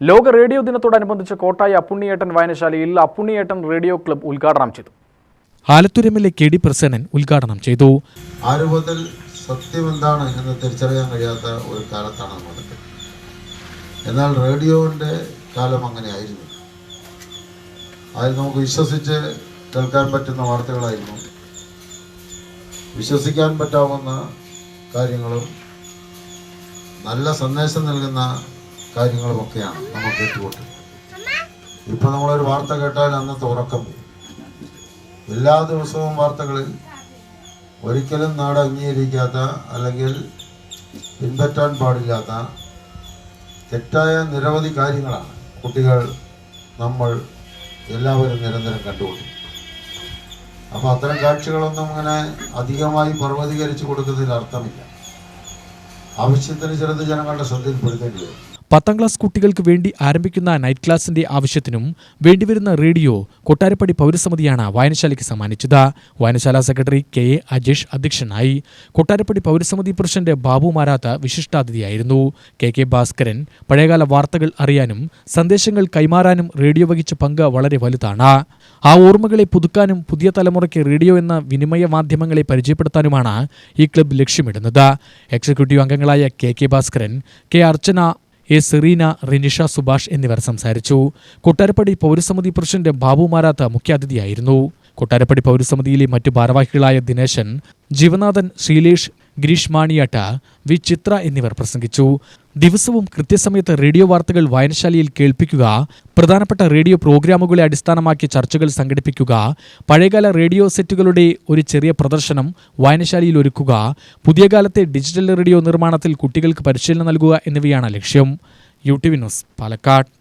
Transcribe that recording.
ലോക റേഡിയോ ദിനത്തോടനുബന്ധിച്ച് കോട്ടായി അപ്പുണ്ണിയേട്ടൻ വായനശാലയിൽ അപ്പുണ്ണിയേട്ടൻ റേഡിയോ ക്ലബ് ഉദ്ഘാടനം ചെയ്തു. Alathur M L A K D Prasannan ഉദ്ഘാടനം ചെയ്തു. ആ രൂപത്തിൽ സത്യം എന്താണ് എന്ന് തിരിച്ചറിയാൻ കഴിയാത്ത ഒരു കാലത്താണ് നമ്മളൊക്കെ എന്നാൽ റേഡിയോവിന്റെ കാലം അങ്ങനെയായിരുന്നു. അതിൽ നമുക്ക് വിശ്വസിച്ച് കേൾക്കാൻ പറ്റുന്ന വാർത്തകളായിരുന്നു. വിശ്വസിക്കാൻ പറ്റാവുന്ന കാര്യങ്ങളും നല്ല സന്ദേശം നൽകുന്ന കാര്യങ്ങളുമൊക്കെയാണ് നമ്മൾ കേട്ടുകൊണ്ട് ഇപ്പം നമ്മളൊരു വാർത്ത കേട്ടാൽ അന്നത്തെ ഉറക്കം എല്ലാ ദിവസവും വാർത്തകളിൽ ഒരിക്കലും നാട് അംഗീകരിക്കാത്ത അല്ലെങ്കിൽ പിൻപറ്റാൻ പാടില്ലാത്ത തെറ്റായ നിരവധി കാര്യങ്ങളാണ് കുട്ടികൾ നമ്മൾ എല്ലാവരും നിരന്തരം കണ്ടുകൊണ്ടിരിക്കുന്നത്. അപ്പോൾ അത്തരം കാഴ്ചകളൊന്നും അങ്ങനെ അധികമായി പർവതീകരിച്ച് കൊടുക്കുന്നതിൽ അർത്ഥമില്ല. ആവശ്യത്തിന് ചിലത് ജനങ്ങളുടെ ശ്രദ്ധയിൽപ്പെടുത്തേണ്ടി വരും. പത്താം ക്ലാസ് കുട്ടികൾക്ക് വേണ്ടി ആരംഭിക്കുന്ന നൈറ്റ് ക്ലാസിന്റെ ആവശ്യത്തിനും വേണ്ടിവരുന്ന റേഡിയോ കൊട്ടാരപ്പടി പൗരസമിതിയാണ് വായനശാലയ്ക്ക് സമ്മാനിച്ചത്. വായനശാല സെക്രട്ടറി കെ എ അജേഷ് അധ്യക്ഷനായി. കൊട്ടാരപ്പടി പൗരസമിതി പ്രസിഡന്റ് ബാബു മാരാത്ത വിശിഷ്ടാതിഥിയായിരുന്നു. കെ കെ ഭാസ്കരൻ പഴയകാല വാർത്തകൾ അറിയാനും സന്ദേശങ്ങൾ കൈമാറാനും റേഡിയോ വഹിച്ച പങ്ക് വളരെ വലുതാണ്. ആ ഓർമ്മകളെ പുതുക്കാനും പുതിയ തലമുറയ്ക്ക് റേഡിയോ എന്ന വിനിമയ മാധ്യമങ്ങളെ പരിചയപ്പെടുത്താനുമാണ് ഈ ക്ലബ്ബ് ലക്ഷ്യമിടുന്നത്. എക്സിക്യൂട്ടീവ് അംഗങ്ങളായ K K Bhaskaran K Archana A Sereena Rinisha Subhash എന്നിവർ സംസാരിച്ചു. കൊട്ടാരപ്പടി പൗരസമിതി പ്രസിഡന്റ് ബാബു മാരാത്ത മുഖ്യാതിഥിയായിരുന്നു. കൊട്ടാരപ്പടി പൗരസമിതിയിലെ മറ്റു ഭാരവാഹികളായ ദിനേശൻ ജീവനാഥൻ ശ്രീലേഷ് ഗിരീഷ് മാണിയാട്ട വി ചിത്ര എന്നിവർ പ്രസംഗിച്ചു. ദിവസവും കൃത്യസമയത്ത് റേഡിയോ വാർത്തകൾ വായനശാലയിൽ കേൾപ്പിക്കുക പ്രധാനപ്പെട്ട റേഡിയോ പ്രോഗ്രാമുകളെ അടിസ്ഥാനമാക്കി ചർച്ചകൾ സംഘടിപ്പിക്കുക പഴയകാല റേഡിയോ സെറ്റുകളുടെ ഒരു ചെറിയ പ്രദർശനം വായനശാലയിൽ ഒരുക്കുക പുതിയ കാലത്തെ ഡിജിറ്റൽ റേഡിയോ നിർമ്മാണത്തിൽ കുട്ടികൾക്ക് പരിശീലനം നൽകുക എന്നിവയാണ് ലക്ഷ്യം. U news Palakkad.